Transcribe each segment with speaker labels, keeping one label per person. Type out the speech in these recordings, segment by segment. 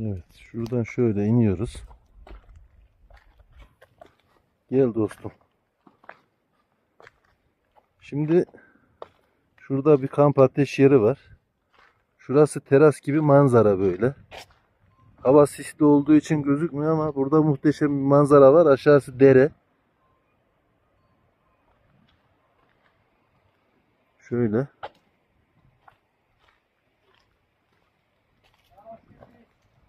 Speaker 1: Evet, şuradan şöyle iniyoruz. Gel dostum. Şimdi şurada bir kamp ateş yeri var. Şurası teras gibi manzara böyle. Hava sisli olduğu için gözükmüyor ama burada muhteşem bir manzara var. Aşağısı dere. Şöyle.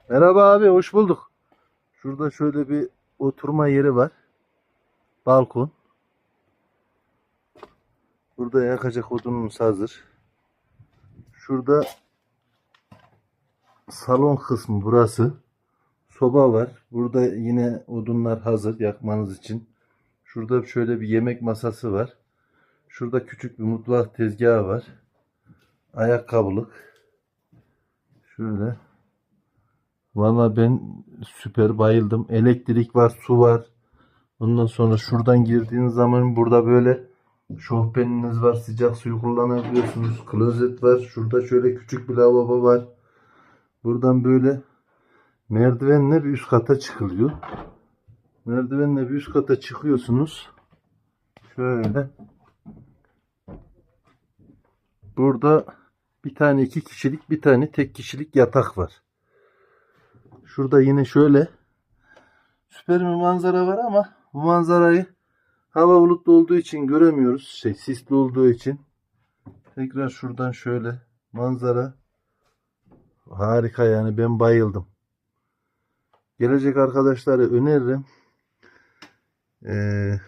Speaker 1: Merhaba abi, hoş bulduk. Şurada şöyle bir oturma yeri var. Balkon. Burada yakacak odunumuz hazır. Şurada salon kısmı burası. Soba var. Burada yine odunlar hazır yakmanız için. Şurada şöyle bir yemek masası var. Şurada küçük bir mutfak tezgahı var. Ayakkabılık. Şöyle. Valla ben süper bayıldım. Elektrik var, su var. Ondan sonra şuradan girdiğiniz zaman burada böyle şofbeniniz var. Sıcak suyu kullanabiliyorsunuz. Klozet var. Şurada şöyle küçük bir lavabo var. Buradan böyle merdivenle bir üst kata çıkılıyor. Merdivenle bir üst kata çıkıyorsunuz. Şöyle. Burada bir tane iki kişilik bir tane tek kişilik yatak var. Şurada yine şöyle süper bir manzara var ama bu manzarayı hava bulutlu olduğu için göremiyoruz. Şey sisli olduğu için. Tekrar şuradan şöyle manzara harika yani ben bayıldım. Gelecek arkadaşları öneririm. Ee,